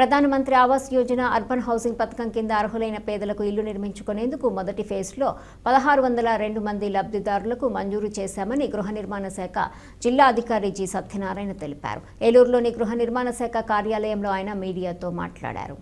ప్రధానమంత్రి Awas Yojana urban housing పథకం కింద అర్హులైన పేదలకు ఇల్లు నిర్మించుకునేందుకు మొదటి ఫేజ్లో పదహారు వందల రెండు మంది లబ్ధిదారులకు మంజూరు చేశామని గృహ నిర్మాణ శాఖ జిల్లా అధికారి జి సత్యనారాయణ తెలిపారు. ఏలూరులోని గృహ నిర్మాణ శాఖ కార్యాలయంలో ఆయన మీడియాతో మాట్లాడారు.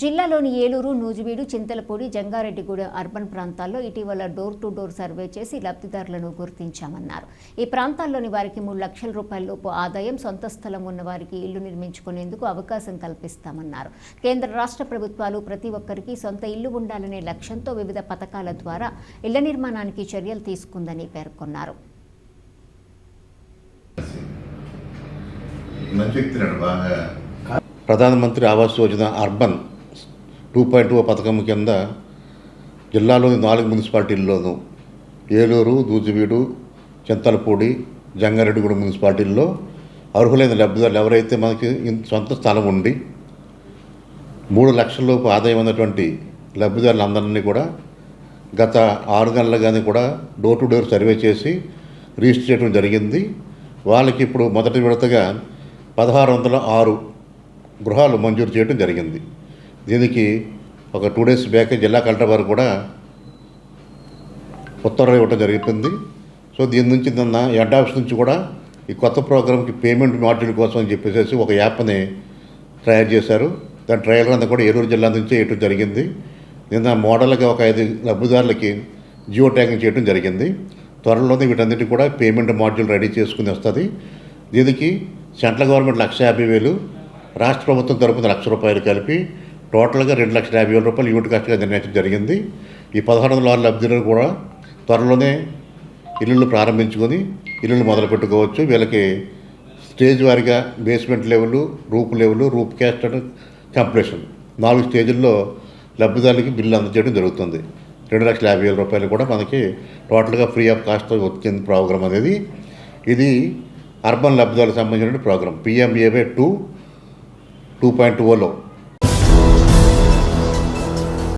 జిల్లాలోని ఏలూరు నూజివీడు చింతలపూడి జంగారెడ్డిగూడెం అర్బన్ ప్రాంతాల్లో ఇటీవల డోర్ టు డోర్ సర్వే చేసి లబ్ధిదారులను గుర్తించామన్నారు. ఈ ప్రాంతాల్లోని వారికి మూడు లక్షల రూపాయల లోపు ఆదాయం సొంత స్థలం ఉన్న వారికి ఇల్లు నిర్మించుకునేందుకు అవకాశం కల్పిస్తామన్నారు. కేంద్ర రాష్ట్ర ప్రభుత్వాలు ప్రతి ఒక్కరికి సొంత ఇల్లు ఉండాలనే లక్ష్యంతో వివిధ పథకాల ద్వారా ఇళ్ళ నిర్మాణానికి చర్యలు తీసుకుందని పేర్కొన్నారు. Pradhan Mantri Awas Yojana urban two point O పథకం కింద జిల్లాలోని నాలుగు మున్సిపాలిటీల్లోనూ ఏలూరు దూజివీడు చింతలపూడి జంగారెడ్డిగూడ మున్సిపాలిటీల్లో అర్హులైన లబ్ధిదారులు ఎవరైతే మనకి సొంత స్థలం ఉండి మూడు లక్షల లోపు ఆదాయం ఉన్నటువంటి లబ్ధిదారులందరినీ కూడా గత ఆరు నెలలుగానే కూడా డోర్ టు డోర్ సర్వే చేసి రిజిస్టర్ చేయడం జరిగింది. వాళ్ళకి ఇప్పుడు మొదటి విడతగా పదహారు వందల ఆరు గృహాలు మంజూరు చేయడం జరిగింది. దీనికి ఒక టూ డేస్ బ్యాక్ జిల్లా కలెక్టర్ వారు కూడా ఉత్తర్వులు ఇవ్వడం జరుగుతుంది. సో దీని నుంచి నిన్న హెడ్ ఆఫీస్ నుంచి కూడా ఈ కొత్త ప్రోగ్రామ్కి పేమెంట్ మాడ్యూల్ కోసం అని చెప్పేసి ఒక యాప్ని తయారు చేశారు. దాని ట్రయల్ అంతా కూడా ఏలూరు జిల్లా నుంచి వేయటం జరిగింది. నిన్న మోడల్గా ఒక ఐదు లబ్ధిదారులకి జియో ట్యాగింగ్ చేయడం జరిగింది. త్వరలోనే వీటన్నిటి కూడా పేమెంట్ మాడ్యూల్ రెడీ చేసుకుని వస్తుంది. దీనికి సెంట్రల్ గవర్నమెంట్ లక్ష యాభై వేలు రాష్ట్ర ప్రభుత్వం తరపున లక్ష రూపాయలు కలిపి టోటల్గా రెండు లక్షల యాభై వేల రూపాయలు యూనిట్ కాస్ట్గా నిర్ణయించడం జరిగింది. ఈ పదహారు వందల ఆరు లబ్ధిదారులు కూడా త్వరలోనే ఇల్లులు ప్రారంభించుకొని ఇల్లులు మొదలు పెట్టుకోవచ్చు. వీళ్ళకి స్టేజ్ వారిగా basement level roof level roof cast and completion నాలుగు స్టేజుల్లో లబ్ధిదారులకి బిల్లు అందజేయడం జరుగుతుంది. రెండు లక్షల యాభై వేల రూపాయలు కూడా మనకి టోటల్గా ఫ్రీ ఆఫ్ కాస్ట్ వచ్చింది ప్రోగ్రామ్ అనేది. ఇది అర్బన్ లబ్ధిదారులకు సంబంధించిన program. PMAY two two point Ola.